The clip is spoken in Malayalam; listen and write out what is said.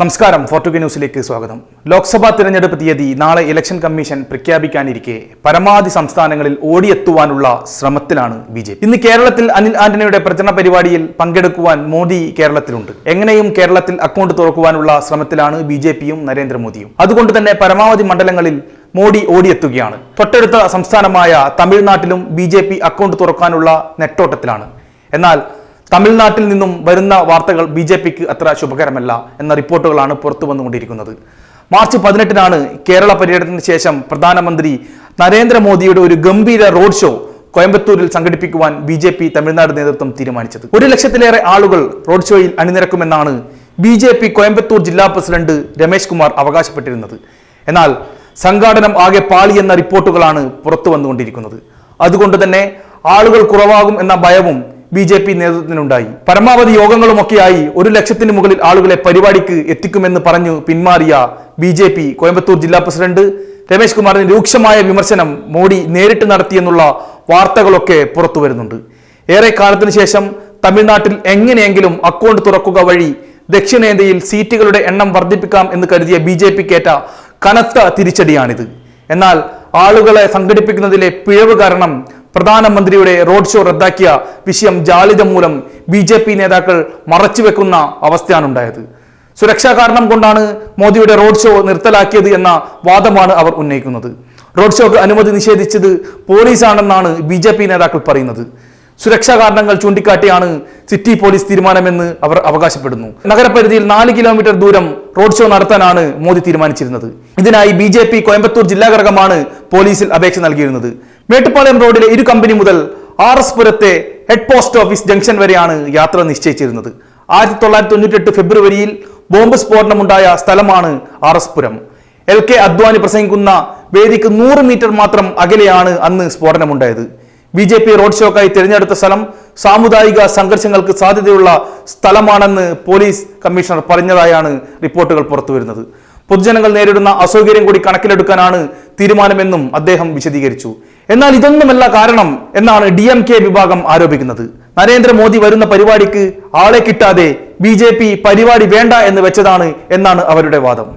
നമസ്കാരം ഫോർട്ടുഗ ന്യൂസിലേക്ക് സ്വാഗതം. ലോക്സഭാ തിരഞ്ഞെടുപ്പ് തീയതി നാളെ ഇലക്ഷൻ കമ്മീഷൻ പ്രഖ്യാപിക്കാനിരിക്കെ പരമാവധി സംസ്ഥാനങ്ങളിൽ ഓടിയെത്തുവാനുള്ള ശ്രമത്തിലാണ് ബി ജെ പി. ഇന്ന് കേരളത്തിൽ അനിൽ ആന്റണിയുടെ പ്രചരണ പരിപാടിയിൽ പങ്കെടുക്കുവാൻ മോദി കേരളത്തിലുണ്ട്. എങ്ങനെയും കേരളത്തിൽ അക്കൗണ്ട് തുറക്കുവാനുള്ള ശ്രമത്തിലാണ് ബി ജെ പിയും നരേന്ദ്രമോദിയും. അതുകൊണ്ട് തന്നെ പരമാവധി മണ്ഡലങ്ങളിൽ മോഡി ഓടിയെത്തുകയാണ്. തൊട്ടടുത്ത സംസ്ഥാനമായ തമിഴ്നാട്ടിലും ബി അക്കൗണ്ട് തുറക്കാനുള്ള നെട്ടോട്ടത്തിലാണ്. എന്നാൽ തമിഴ്നാട്ടിൽ നിന്നും വരുന്ന വാർത്തകൾ ബി ജെ പിക്ക് അത്ര ശുഭകരമല്ല എന്ന റിപ്പോർട്ടുകളാണ് പുറത്തു വന്നുകൊണ്ടിരിക്കുന്നത്. മാർച്ച് പതിനെട്ടിനാണ് കേരള പര്യടനത്തിന് ശേഷം പ്രധാനമന്ത്രി നരേന്ദ്രമോദിയുടെ ഒരു ഗംഭീര റോഡ് ഷോ കോയമ്പത്തൂരിൽ സംഘടിപ്പിക്കുവാൻ ബി ജെ പി തമിഴ്നാട് നേതൃത്വം തീരുമാനിച്ചത്. ഒരു ലക്ഷത്തിലേറെ ആളുകൾ റോഡ് ഷോയിൽ അണിനിരക്കുമെന്നാണ് ബി ജെ പി കോയമ്പത്തൂർ ജില്ലാ പ്രസിഡന്റ് രമേശ് കുമാർ അവകാശപ്പെട്ടിരുന്നത്. എന്നാൽ സംഘാടനം ആകെ പാളി എന്ന റിപ്പോർട്ടുകളാണ് പുറത്തു വന്നുകൊണ്ടിരിക്കുന്നത്. അതുകൊണ്ട് തന്നെ ആളുകൾ കുറവാകും എന്ന ഭയവും ബി ജെ പി നേതൃത്വത്തിനുണ്ടായി. പരമാവധി യോഗങ്ങളുമൊക്കെയായി ഒരു ലക്ഷത്തിന് മുകളിൽ ആളുകളെ പരിപാടിക്ക് എത്തിക്കുമെന്ന് പറഞ്ഞു പിന്മാറിയ ബി ജെ പി കോയമ്പത്തൂർ ജില്ലാ പ്രസിഡന്റ് രമേശ് കുമാറിന് രൂക്ഷമായ വിമർശനം മോഡി നേരിട്ട് നടത്തിയെന്നുള്ള വാർത്തകളൊക്കെ പുറത്തു വരുന്നുണ്ട്. ഏറെ കാലത്തിന് ശേഷം തമിഴ്നാട്ടിൽ എങ്ങനെയെങ്കിലും അക്കൗണ്ട് തുറക്കുക വഴി ദക്ഷിണേന്ത്യയിൽ സീറ്റുകളുടെ എണ്ണം വർദ്ധിപ്പിക്കാം എന്ന് കരുതിയ ബി ജെ പിക്കേറ്റ കനത്ത തിരിച്ചടിയാണിത്. എന്നാൽ ആളുകളെ സംഘടിപ്പിക്കുന്നതിലെ പിഴവ് കാരണം പ്രധാനമന്ത്രിയുടെ റോഡ് ഷോ റദ്ദാക്കിയ വിഷയം ജാളിത മൂലം ബി ജെ പി നേതാക്കൾ മറച്ചുവെക്കുന്ന അവസ്ഥയാണ് ഉണ്ടായത് സുരക്ഷാ കാരണം കൊണ്ടാണ് മോദിയുടെ റോഡ് ഷോ നിർത്തലാക്കിയത് എന്ന വാദമാണ് അവർ ഉന്നയിക്കുന്നത്. റോഡ് ഷോക്ക് അനുമതി നിഷേധിച്ചത് പോലീസാണെന്നാണ് ബി നേതാക്കൾ പറയുന്നത്. സുരക്ഷാ കാരണങ്ങൾ ചൂണ്ടിക്കാട്ടിയാണ് സിറ്റി പോലീസ് തീരുമാനമെന്ന് അവർ അവകാശപ്പെടുന്നു. നഗരപരിധിയിൽ നാല് കിലോമീറ്റർ ദൂരം റോഡ് ഷോ നടത്താനാണ് മോദി തീരുമാനിച്ചിരുന്നത്. ഇതിനായി ബി ജെ പി കോയമ്പത്തൂർ ജില്ലാ ഘടകമാണ് പോലീസിൽ അപേക്ഷ നൽകിയിരുന്നത്. മേട്ടുപ്പാളയം റോഡിലെ ഇരു കമ്പനി മുതൽ ആർ എസ് പുരത്തെ ഹെഡ് പോസ്റ്റ് ഓഫീസ് ജംഗ്ഷൻ വരെയാണ് യാത്ര നിശ്ചയിച്ചിരുന്നത്. ആയിരത്തി തൊള്ളായിരത്തി തൊണ്ണൂറ്റെട്ട് ഫെബ്രുവരിയിൽ ബോംബ് സ്ഫോടനമുണ്ടായ സ്ഥലമാണ് R S Puram. L K Advani പ്രസംഗിക്കുന്ന വേദിക്ക് നൂറ് മീറ്റർ മാത്രം അകലെയാണ് അന്ന് സ്ഫോടനമുണ്ടായത്. ബി ജെ പി റോഡ് ഷോക്കായി തിരഞ്ഞെടുത്ത സ്ഥലം സാമുദായിക സംഘർഷങ്ങൾക്ക് സാധ്യതയുള്ള സ്ഥലമാണെന്ന് പോലീസ് കമ്മീഷണർ പറഞ്ഞതായാണ് റിപ്പോർട്ടുകൾ പുറത്തുവരുന്നത്. പൊതുജനങ്ങൾ നേരിടുന്ന അസൗകര്യം കൂടി കണക്കിലെടുക്കാനാണ് തീരുമാനമെന്നും അദ്ദേഹം വിശദീകരിച്ചു. എന്നാൽ ഇതൊന്നുമല്ല കാരണം എന്നാണ് ഡി എം കെ വിഭാഗം ആരോപിക്കുന്നത്. നരേന്ദ്രമോദി വരുന്ന പരിപാടിക്ക് ആളെ കിട്ടാതെ ബി പരിപാടി വേണ്ട എന്ന് വെച്ചതാണ് എന്നാണ് അവരുടെ വാദം.